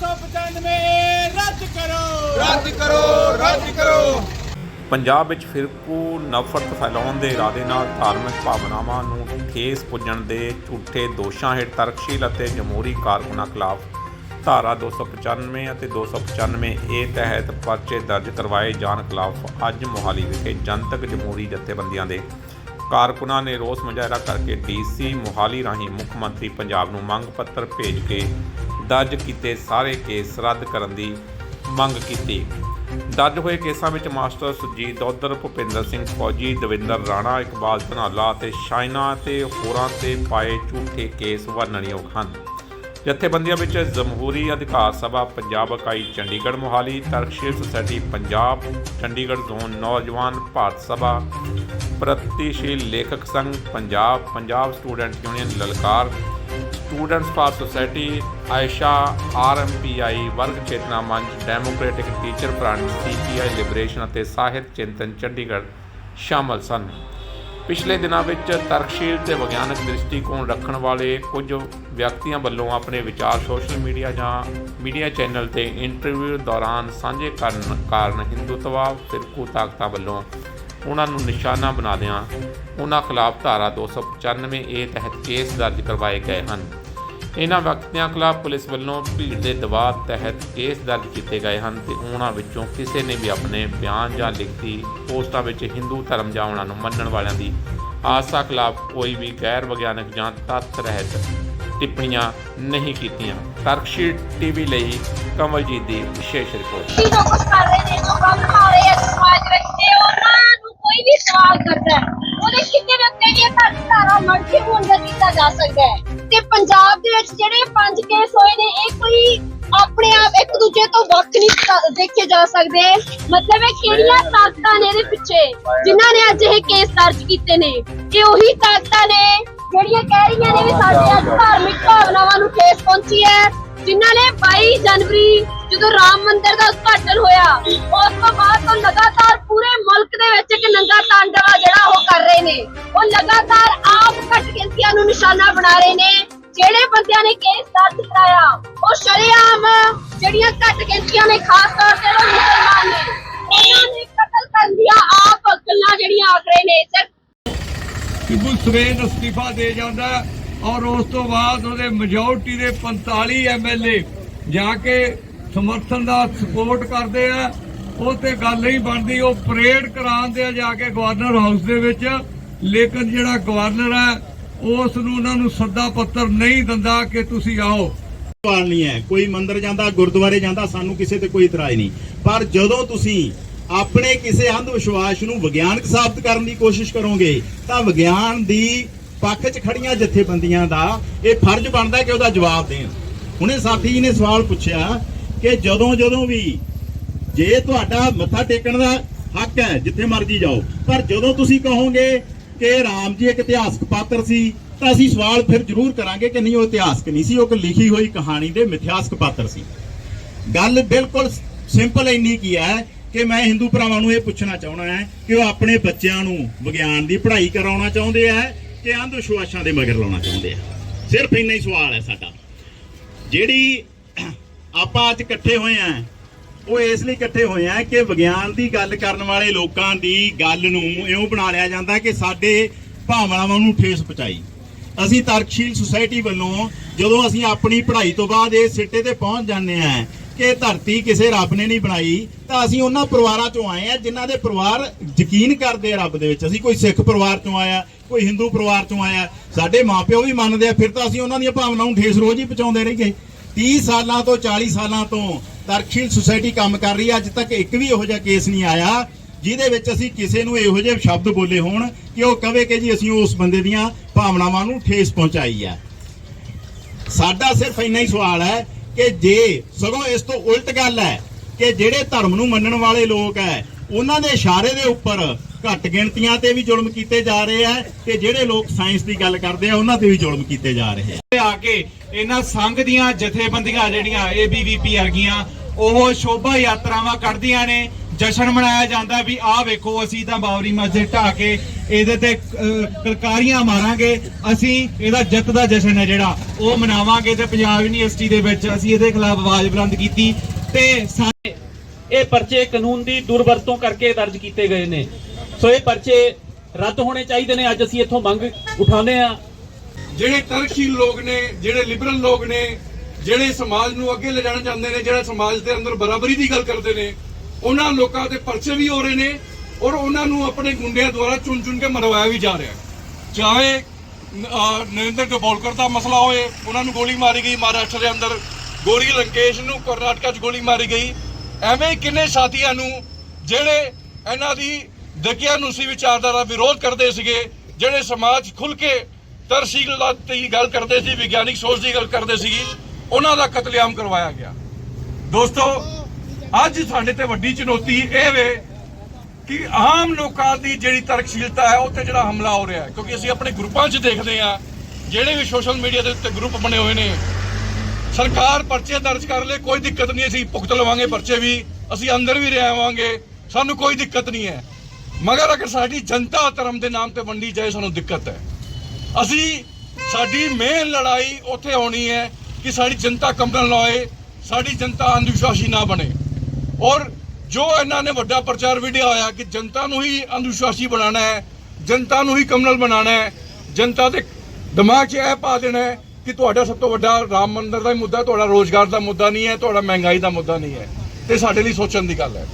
295 ਰੱਦ ਕਰੋ। ਰੱਦ ਕਰੋ ਰੱਦ ਕਰੋ। ਪੰਜਾਬ ਵਿੱਚ ਫਿਰਕੂ ਨਫ਼ਰਤ ਫੈਲਾਉਣ ਦੇ ਇਰਾਦੇ ਨਾਲ ਧਾਰਮਿਕ ਭਾਵਨਾਵਾਂ ਨੂੰ ਠੇਸ ਪੁੱਜਣ ਦੇ ਝੂਠੇ ਦੋਸ਼ਾਂ ਹੇਠ ਤਰਕਸ਼ੀਲ ਅਤੇ ਜਮਹੂਰੀ ਕਾਰਕੁਨਾਂ ਖਿਲਾਫ ਧਾਰਾ 295 ਅਤੇ 295 ਏ ਤਹਿਤ ਪਰਚੇ ਦਰਜ ਕਰਵਾਏ ਜਾਣ ਖਿਲਾਫ ਅੱਜ ਮੋਹਾਲੀ ਵਿਖੇ ਜਨਤਕ ਜਮਹੂਰੀ ਜਥੇਬੰਦੀਆਂ ਦੇ ਕਾਰਕੁਨਾਂ ਨੇ ਰੋਸ ਮੁਜ਼ਾਹਰਾ ਕਰਕੇ ਡੀਸੀ ਮੋਹਾਲੀ ਰਾਹੀਂ ਮੁੱਖ ਮੰਤਰੀ ਪੰਜਾਬ ਨੂੰ ਮੰਗ ਪੱਤਰ ਭੇਜ ਕੇ ਦਰਜ ਕੀਤੇ ਸਾਰੇ ਕੇਸ ਰੱਦ ਕਰਨ ਦੀ ਮੰਗ ਕੀਤੀ। ਦਰਜ ਹੋਏ ਕੇਸਾਂ ਵਿੱਚ ਮਾਸਟਰ ਸੁਰਜੀਤ ਦੌਦਰ ਭੁਪਿੰਦਰ ਸਿੰਘ ਫੌਜੀ, ਦਵਿੰਦਰ ਰਾਣਾ, ਇਕਬਾਲ ਧਨਾਲਾ ਅਤੇ ਸ਼ਾਇਨਾ ਤੇ ਹੋਰਾਂ ਤੇ ਪਾਏ ਝੂਠੇ ਕੇਸ ਵਰਣਨਯੋਗ ਹਨ। ਜਥੇਬੰਦੀਆਂ ਵਿੱਚ ਜਮਹੂਰੀ ਅਧਿਕਾਰ ਸਭਾ ਪੰਜਾਬ ਇਕਾਈ ਚੰਡੀਗੜ੍ਹ ਮੋਹਾਲੀ, ਤਰਕਸ਼ੀਲ ਸੁਸਾਇਟੀ ਪੰਜਾਬ, ਚੰਡੀਗੜ੍ਹ ਜ਼ੋਨ ਨੌਜਵਾਨ ਭਾਰਤ ਸਭਾ, ਪ੍ਰਗਤੀਸ਼ੀਲ ਲੇਖਕ ਸੰਘ, Punjab Punjab student union Lalkar students for society AISA RMPI ਵਰਗ ਚੇਤਨਾ ਮੰਚ democratic teacher front CPI liberation ਅਤੇ ਸਾਹਿਤ ਚਿੰਤਨ ਚੰਡੀਗੜ੍ਹ ਸ਼ਾਮਲ ਸਨ। ਪਿਛਲੇ ਦਿਨਾਂ ਵਿੱਚ ਤਰਕਸ਼ੀਲ ਤੇ ਵਿਗਿਆਨਕ ਦ੍ਰਿਸ਼ਟੀਕੋਣ ਰੱਖਣ ਵਾਲੇ ਕੁਝ ਵਿਅਕਤੀਆਂ ਵੱਲੋਂ ਆਪਣੇ ਵਿਚਾਰ ਸੋਸ਼ਲ ਮੀਡੀਆ ਜਾਂ ਮੀਡੀਆ ਚੈਨਲ ਤੇ ਇੰਟਰਵਿਊ ਦੌਰਾਨ ਸਾਂਝੇ ਕਰਨ ਕਾਰਨ ਹਿੰਦੂਤਵਾ ਫਿਰਕੂ ਤਾਕਤਾਂ ਵੱਲੋਂ ਉਹਨਾਂ ਨੂੰ ਨਿਸ਼ਾਨਾ ਬਣਾਦਿਆਂ ਉਹਨਾਂ ਖਿਲਾਫ ਧਾਰਾ 295 ਏ ਤਹਿਤ ਕੇਸ ਦਰਜ ਕਰਵਾਏ ਗਏ ਹਨ। ਇਹਨਾਂ ਵਿਅਕਤੀਆਂ ਖਿਲਾਫ ਪੁਲਿਸ ਵੱਲੋਂ ਭੀੜ ਦੇ ਦਬਾਅ ਤਹਿਤ ਕੇਸ ਦਰਜ ਕੀਤੇ ਗਏ ਹਨ ਤੇ ਉਹਨਾਂ ਵਿੱਚੋਂ ਕਿਸੇ ਨੇ ਵੀ ਆਪਣੇ ਬਿਆਨ ਜਾਂ ਲਿਖਤੀ ਪੋਸਟਾਂ ਵਿੱਚ ਹਿੰਦੂ ਧਰਮ ਜਾਂ ਉਹਨਾਂ ਨੂੰ ਮੰਨਣ ਵਾਲਿਆਂ ਦੀ ਆਸਾ ਖਿਲਾਫ ਕੋਈ ਵੀ ਗੈਰ ਵਿਗਿਆਨਕ ਜਾਂ ਤੱਥ ਰਹਿਤ ਟਿੱਪਣੀਆਂ ਨਹੀਂ ਕੀਤੀਆਂ। ਤਰਕਸ਼ੀਲ ਟੀਵੀ ਲਈ ਕਮਲਜੀਤ ਦੀ ਵਿਸ਼ੇਸ਼ ਰਿਪੋਰਟ ਕੀ ਜੋ ਕੁਛ ਕਰ ਰਹੇ ਨੇ ਜੋ ਕੰਮ ਕਰ ਰਹੇ ਆ ਸਮਾਜ ਵਿੱਚ ਤੇ ਉਹਨਾਂ ਨੂੰ ਕੋਈ ਵੀ ਸਵਾਲ ਕਰਦਾ ਹੈ ਉਹਦੇ ਕਿਤੇ ਨਾ ਕਿਤੇ ਧਰ ਧਾਰਾ ਮਰਜ਼ੀ ਮੁੰਡਾ ਕੀਤਾ ਜਾ ਸਕਦਾ ਹੈ। ਤੇ ਪੰਜਾਬ ਦੇ ਵਿੱਚ ਜਿਹੜੇ ਪੰਜ ਕੇਸ ਹੋਏ ਨੇ ਇਹ ਕੋਈ ਆਪਣੇ ਆਪ ਇੱਕ ਦੂਜੇ ਤੋਂ ਵੱਖ ਨਹੀਂ ਕ- ਦੇਖੇ ਜਾ ਸਕਦੇ। ਮਤਲਬ ਇਹ ਕਿਹੜੀਆਂ ਤਾਕਤਾਂ ਨੇ ਇਹਦੇ ਪਿੱਛੇ? ਜਿਨ੍ਹਾਂ ਨੇ ਅੱਜ ਇਹ ਕੇਸ ਦਰਜ ਕੀਤੇ ਨੇ। ਇਹ ਉਹੀ ਤਾਕਤਾਂ ਨੇ ਜਿਹੜੀਆਂ ਕਹਿ ਰਹੀਆਂ ਨੇ ਵੀ ਸਾਡੇ ਅੱਜ ਧਾਰਮਿਕ ਭਾਵਨਾਵਾਂ ਨੂੰ ਠੇਸ ਪਹੁੰਚੀ ਹੈ। ਜਿਨ੍ਹਾਂ ਨੇ 22 ਜਨਵਰੀ ਜਦੋਂ ਰਾਮ ਮੰਦਿਰ ਦਾ ਉਦਘਾਟਨ ਹੋਇਆ, ਉਸ ਤੋਂ ਬਾਅਦ ਤੋਂ ਲਗਾਤਾਰ ਪੂਰੇ ਮੁਲਕ ਦੇ ਵਿੱਚ ਇੱਕ ਨੰਗਾ ਤਾਂਡਵਾ ਜਿਹੜਾ ਉਹ ਕਰ ਰਹੇ ਨੇ। ਉਹ ਲਗਾਤਾਰ ਆਪ ਘੱਟ ਗਿਣਤੀਆਂ ਨੂੰ ਨਿਸ਼ਾਨਾ ਬਣਾ ਰਹੇ ਨੇ। ਜਿਹੜੇ ਬੰਦਿਆਂ ਨੇ ਕੇਸ ਦਰਜ ਕਰਾਇਆ, ਉਹ ਸ਼ਰੇਆਮ ਜਿਹੜੀਆਂ ਘੱਟ ਗਿਣਤੀਆਂ ਨੇ, ਖਾਸ ਤੌਰ ਤੇ ਉਹ ਮੁਸਲਮਾਨ ਨੇ। ਉਹਨਾਂ ਨੇ ਕਤਲ ਕਰਨ ਦੀਆਂ ਆਪ ਗੱਲਾਂ ਜਿਹੜੀਆਂ ਆਖ ਰਹੇ ਨੇ, ਸਿਰਫ ਸ਼ਿਬੂ ਸਵੇਨ ਅਸਤੀਫਾ ਦੇ ਜਾਂਦਾ ਔਰ ਉਸ ਤੋਂ ਬਾਅਦ ਉਹਦੇ ਮੈਜੋਰਟੀ ਦੇ 45 ਐਮਐਲਏ ਜਾ ਕੇ ਸਮਰਥਨ ਦਾ ਸਪੋਰਟ ਕਰਦੇ ਆ। ਉਹ ਤੇ ਗੱਲ ਨਹੀਂ ਬਣਦੀ, ਉਹ ਪਰੇਡ ਕਰਾਉਂਦੇ ਆ ਜਾ ਕੇ ਗਵਰਨਰ ਹਾਊਸ ਦੇ ਵਿੱਚ। ਲੇਕਿਨ ਜਿਹੜਾ ਗਵਰਨਰ ਹੈ ਉਸ ਨੂੰ ਉਹਨਾਂ ਨੂੰ ਸੱਦਾ ਪੱਤਰ ਨਹੀਂ ਦਿੰਦਾ ਕਿ ਤੁਸੀਂ ਆਓ। ਨਹੀਂ ਹੈ। ਕੋਈ ਮੰਦਿਰ ਜਾਂਦਾ, ਗੁਰਦੁਆਰੇ ਜਾਂਦਾ, ਸਾਨੂੰ ਕਿਸੇ ਤੇ ਕੋਈ ਇਤਰਾਜ਼ ਨਹੀਂ। ਪਰ ਜਦੋਂ ਤੁਸੀਂ ਆਪਣੇ ਕਿਸੇ ਅੰਧ ਵਿਸ਼ਵਾਸ ਨੂੰ ਵਿਗਿਆਨਕ ਸਾਬਤ ਕਰਨ ਦੀ ਕੋਸ਼ਿਸ਼ ਕਰੋਗੇ, ਤਾਂ ਵਿਗਿਆਨ ਦੀ ਪੱਖ 'ਚ ਖੜੀਆਂ ਜਥੇਬੰਦੀਆਂ ਦਾ ਇਹ ਫਰਜ਼ ਬਣਦਾ ਕਿ ਉਹਦਾ ਜਵਾਬ ਦੇਣ। ਹੁਣੇ ਸਾਥੀ ਜੀ ਨੇ ਸਵਾਲ ਪੁੱਛਿਆ ਕਿ ਜਦੋਂ ਜਦੋਂ ਵੀ ਜੇ ਤੁਹਾਡਾ ਮੱਥਾ ਟੇਕਣ ਦਾ ਹੱਕ ਹੈ, ਜਿੱਥੇ ਮਰਜ਼ੀ ਜਾਓ, ਪਰ ਜਦੋਂ ਤੁਸੀਂ ਕਹੋਗੇ ਕਿ ਰਾਮ ਜੀ ਇੱਕ ਇਤਿਹਾਸਕ ਪਾਤਰ ਸੀ, ਤਾਂ ਅਸੀਂ ਸਵਾਲ ਫਿਰ ਜ਼ਰੂਰ ਕਰਾਂਗੇ ਕਿ ਨਹੀਂ, ਉਹ ਇਤਿਹਾਸਕ ਨਹੀਂ ਸੀ, ਉਹ ਇੱਕ ਲਿਖੀ ਹੋਈ ਕਹਾਣੀ ਦੇ ਮਿਥਿਹਾਸਕ ਪਾਤਰ ਸੀ। ਗੱਲ ਬਿਲਕੁਲ ਸਿੰਪਲ ਇੰਨੀ ਕੀ ਹੈ ਕਿ ਮੈਂ ਹਿੰਦੂ ਭਰਾਵਾਂ ਨੂੰ ਇਹ ਪੁੱਛਣਾ ਚਾਹਣਾ ਹੈ ਕਿ ਉਹ ਆਪਣੇ ਬੱਚਿਆਂ ਨੂੰ ਵਿਗਿਆਨ ਦੀ ਪੜ੍ਹਾਈ ਕਰਾਉਣਾ ਚਾਹੁੰਦੇ ਆ ਕਿ ਅੰਧ ਵਿਸ਼ਵਾਸਾਂ ਦੇ ਮਗਰ ਲਾਉਣਾ ਚਾਹੁੰਦੇ ਆ। ਸਿਰਫ ਇੰਨਾ ਹੀ ਸਵਾਲ ਹੈ ਸਾਡਾ। ਜਿਹੜੀ ਆਪਾਂ ਅੱਜ ਇਕੱਠੇ ਹੋਏ ਆ। ਉਹ ਇਸ ਲਈ ਇਕੱਠੇ ਹੋਏ ਆ ਕਿ ਵਿਗਿਆਨ ਦੀ ਗੱਲ ਕਰਨ ਵਾਲੇ ਲੋਕਾਂ ਦੀ ਗੱਲ ਨੂੰ ਇਉਂ ਬਣਾ ਲਿਆ ਜਾਂਦਾ ਕਿ ਸਾਡੇ ਭਾਵਨਾਵਾਂ ਨੂੰ ਠੇਸ ਪਹੁੰਚਾਈ। ਅਸੀਂ ਤਰਕਸ਼ੀਲ ਸੁਸਾਇਟੀ ਵੱਲੋਂ ਜਦੋਂ ਅਸੀਂ ਆਪਣੀ ਪੜ੍ਹਾਈ ਤੋਂ ਬਾਅਦ ਇਹ ਸਿੱਟੇ ਤੇ ਪਹੁੰਚ ਜਾਂਦੇ ਆ ਕਿ ਧਰਤੀ ਕਿਸੇ ਰੱਬ ਨੇ ਨਹੀਂ ਬਣਾਈ, ਤਾਂ ਅਸੀਂ ਉਹਨਾਂ ਪਰਿਵਾਰਾਂ ਚੋਂ ਆਏ ਆ ਜਿਨ੍ਹਾਂ ਦੇ ਪਰਿਵਾਰ ਯਕੀਨ ਕਰਦੇ ਆ ਰੱਬ ਦੇ ਵਿੱਚ। ਅਸੀਂ ਕੋਈ ਸਿੱਖ ਪਰਿਵਾਰ ਚੋਂ ਆਇਆ, ਕੋਈ ਹਿੰਦੂ ਪਰਿਵਾਰ ਚੋਂ ਆਇਆ, ਸਾਡੇ ਮਾਪਿਓ ਵੀ ਮੰਨਦੇ ਆ, ਫਿਰ ਤਾਂ ਅਸੀਂ ਉਹਨਾਂ ਦੀਆਂ ਭਾਵਨਾਵਾਂ ਨੂੰ ਠੇਸ ਰੋਜ਼ ਹੀ ਪਹੁੰਚਾਉਂਦੇ ਰਹੀਏ। 30 ਸਾਲਾਂ ਤੋਂ 40 ਸਾਲਾਂ ਤੋਂ ਤਰਕਸ਼ੀਲ ਸੁਸਾਇਟੀ ਕੰਮ ਕਰ ਰਹੀ ਹੈ। ਅੱਜ ਤੱਕ ਇੱਕ ਵੀ ਇਹੋ ਜਿਹਾ ਕੇਸ ਨਹੀਂ ਆਇਆ, ਜਿਹਦੇ ਵਿੱਚ ਅਸੀਂ ਕਿਸੇ ਨੂੰ ਇਹੋ ਜਿਹੇ ਸ਼ਬਦ ਬੋਲੇ ਹੋਣ ਕਿ ਉਹ ਕਵੇ ਕਿ ਜੀ ਅਸੀਂ ਉਸ ਬੰਦੇ ਦੀਆਂ ਭਾਵਨਾਵਾਂ ਨੂੰ ਠੇਸ ਪਹੁੰਚਾਈ ਹੈ। ਸਾਡਾ ਸਿਰਫ ਇੰਨਾ ਹੀ ਸਵਾਲ ਹੈ ਕਿ ਜੇ ਸਗੋਂ ਇਸ ਤੋਂ ਉਲਟ ਗੱਲ ਹੈ ਕਿ ਜਿਹੜੇ ਧਰਮ ਨੂੰ ਮੰਨਣ ਵਾਲੇ ਲੋਕ ਹੈ, ਉਹਨਾਂ ਦੇ ਇਸ਼ਾਰੇ ਦੇ ਉੱਪਰ ਘੱਟ ਗਿਣਤੀਆਂ ਤੇ ਵੀ ਜ਼ੁਲਮ ਕੀਤੇ ਜਾ ਰਹੇ ਆ ਤੇ ਜਿਹੜੇ ਲੋਕ ਸਾਇੰਸ ਦੀ ਗੱਲ ਕਰਦੇ ਆ, ਉਹਨਾਂ ਤੇ ਵੀ ਜ਼ੁਲਮ ਕੀਤੇ ਜਾ ਰਹੇ ਆ। ਆ ਕੇ ਇਹਨਾਂ ਸੰਘ ਦੀਆਂ ਜਥੇਬੰਦੀਆਂ ਜਿਹੜੀਆਂ ਏਬੀਵੀਪੀ ਵਰਗੀਆਂ, ਉਹ ਸ਼ੋਭਾ ਯਾਤਰਾਵਾਂ ਕੱਢਦੀਆਂ ਨੇ, ਜਸ਼ਨ ਮਨਾਇਆ ਜਾਂਦਾ ਵੀ ਆਹ ਵੇਖੋ, ਅਸੀਂ ਤਾਂ ਬਾਬਰੀ ਮਸਜਿਦ ਢਾਹ ਕੇ ਇਹਦੇ ਤੇ ਕਲਕਾਰੀਆਂ ਮਾਰਾਂਗੇ, ਅਸੀਂ ਇਹਦਾ ਜਿੱਤ ਦਾ ਜਸ਼ਨ ਹੈ ਜਿਹੜਾ, ਉਹ ਮਨਾਵਾਂਗੇ ਤੇ ਪੰਜਾਬ ਯੂਨੀਵਰਸਿਟੀ ਦੇ ਵਿੱਚ ਅਸੀਂ ਇਹਦੇ ਖਿਲਾਫ ਆਵਾਜ਼ ਬੁਲੰਦ ਕੀਤੀ ਤੇ ਇਹ ਪਰਚੇ ਕਾਨੂੰਨ ਦੀ ਦੁਰਵਰਤੋਂ ਕਰਕੇ ਦਰਜ ਕੀਤੇ ਗਏ ਨੇ। ਸੋ ਇਹ ਪਰਚੇ ਰੱਦ ਹੋਣੇ ਚਾਹੀਦੇ ਨੇ, ਅੱਜ ਅਸੀਂ ਇੱਥੋਂ ਮੰਗ ਉਠਾਉਂਦੇ ਆ ਜਿਹੜੇ ਤਰਕਸ਼ੀਲ ਲੋਕ ਨੇ, ਜਿਹੜੇ ਲਿਬਰਲ ਲੋਕ ਨੇ, ਜਿਹੜੇ ਸਮਾਜ ਨੂੰ ਅੱਗੇ ਲਿਜਾਣਾ ਚਾਹੁੰਦੇ ਨੇ, ਜਿਹੜੇ ਸਮਾਜ ਦੇ ਅੰਦਰ ਬਰਾਬਰੀ ਦੀ ਗੱਲ ਕਰਦੇ ਨੇ, ਉਹਨਾਂ ਲੋਕਾਂ ਤੇ ਪਰਚੇ ਵੀ ਹੋ ਰਹੇ ਨੇ ਔਰ ਉਹਨਾਂ ਨੂੰ ਆਪਣੇ ਗੁੰਡਿਆਂ ਦੁਆਰਾ ਚੁਣ ਚੁਣ ਕੇ ਮਰਵਾਇਆ ਵੀ ਜਾ ਰਿਹਾ ਚਾਹੇ ਨਰਿੰਦਰ ਡਬੋਲਕਰ ਦਾ ਮਸਲਾ ਹੋਏ, ਉਹਨਾਂ ਨੂੰ ਗੋਲੀ ਮਾਰੀ ਗਈ, ਮਹਾਰਾਸ਼ਟਰ ਦੇ ਅੰਦਰ ਗੋਰੀ ਲੰਕੇਸ਼ ਨੂੰ ਕਰਨਾਟਕਾ 'ਚ ਗੋਲੀ ਮਾਰੀ ਗਈ, ਐਵੇਂ ਕਿੰਨੇ ਸਾਥੀਆਂ ਨੂੰ ਜਿਹੜੇ ਇਹਨਾਂ ਦੀ ਦਕਿਆ ਦਕਿਆਨੁਸੀ ਵਿਚਾਰਧਾਰਾ ਦਾ ਵਿਰੋਧ ਕਰਦੇ ਸੀਗੇ, ਜਿਹੜੇ ਸਮਾਜ ਖੁੱਲ ਕੇ ਤਰਸ਼ੀਲਤਾ ਦੀ ਗੱਲ ਕਰਦੇ ਸੀ, ਵਿਗਿਆਨਿਕ ਸੋਚ ਦੀ ਗੱਲ ਕਰਦੇ ਸੀ ਉਹਨਾਂ ਦਾ ਕਤਲੇਆਮ ਕਰਵਾਇਆ ਗਿਆ। ਦੋਸਤੋ, ਅੱਜ ਸਾਡੇ ਤੇ ਵੱਡੀ ਚੁਣੌਤੀ ਇਹ ਵੇ ਕਿ ਆਮ ਲੋਕਾਂ ਦੀ ਜਿਹੜੀ ਤਰਕਸ਼ੀਲਤਾ ਹੈ, ਉੱਤੇ ਜਿਹੜਾ ਹਮਲਾ ਹੋ ਰਿਹਾ ਹੈ, ਕਿਉਂਕਿ ਅਸੀਂ ਆਪਣੇ ਗਰੁੱਪਾਂ 'ਚ ਦੇਖਦੇ ਆ ਜਿਹੜੇ ਵੀ ਸੋਸ਼ਲ ਮੀਡੀਆ ਦੇ ਉੱਤੇ ਗਰੁੱਪ ਬਣੇ ਹੋਏ ਨੇ, ਸਰਕਾਰ ਪਰਚੇ ਦਰਜ ਕਰ ਲੇ, ਕੋਈ ਦਿੱਕਤ ਨਹੀਂ, ਅਸੀਂ ਭੁਗਤ ਲਵਾਂਗੇ ਪਰਚੇ ਵੀ, ਅਸੀਂ ਅੰਦਰ ਵੀ ਰਹਿਵਾਂਗੇ ਸਾਨੂੰ ਕੋਈ ਦਿੱਕਤ ਨਹੀਂ ਹੈ। ਮਗਰ ਅਗਰ ਸਾਡੀ ਜਨਤਾ ਧਰਮ ਦੇ ਨਾਮ ਤੇ ਵੰਡੀ ਜਾਏ, ਸਾਨੂੰ ਦਿੱਕਤ ਹੈ। ਅਸੀਂ, ਸਾਡੀ ਮੇਨ ਲੜਾਈ ਉੱਥੇ ਹੋਣੀ ਹੈ ਕਿ ਸਾਡੀ ਜਨਤਾ ਕੰਬਲ ਨਾ ਹੋਏ ਸਾਡੀ ਜਨਤਾ ਅੰਧ ਵਿਸ਼ਵਾਸੀ ਨਾ ਬਣੇ। ਔਰ ਜੋ ਇਹਨਾਂ ਨੇ ਵੱਡਾ ਪ੍ਰਚਾਰ ਵੀਡੀਓ ਆਇਆ ਕਿ ਜਨਤਾ ਨੂੰ ਹੀ ਅੰਧ ਵਿਸ਼ਵਾਸੀ ਬਣਾਉਣਾ ਹੈ, ਜਨਤਾ ਨੂੰ ਹੀ ਕਮਨਲ ਬਣਾਉਣਾ ਹੈ, ਜਨਤਾ ਦੇ ਦਿਮਾਗ 'ਚ ਇਹ ਪਾ ਦੇਣਾ ਹੈ ਕਿ ਤੁਹਾਡਾ ਸਭ ਤੋਂ ਵੱਡਾ ਰਾਮ ਮੰਦਰ ਦਾ ਹੀ ਮੁੱਦਾ ਤੁਹਾਡਾ ਰੋਜ਼ਗਾਰ ਦਾ ਮੁੱਦਾ ਨਹੀਂ ਹੈ, ਤੁਹਾਡਾ ਮਹਿੰਗਾਈ ਦਾ ਮੁੱਦਾ ਨਹੀਂ ਹੈ। ਤੇ ਸਾਡੇ ਲਈ ਸੋਚਣ ਦੀ ਗੱਲ ਹੈ।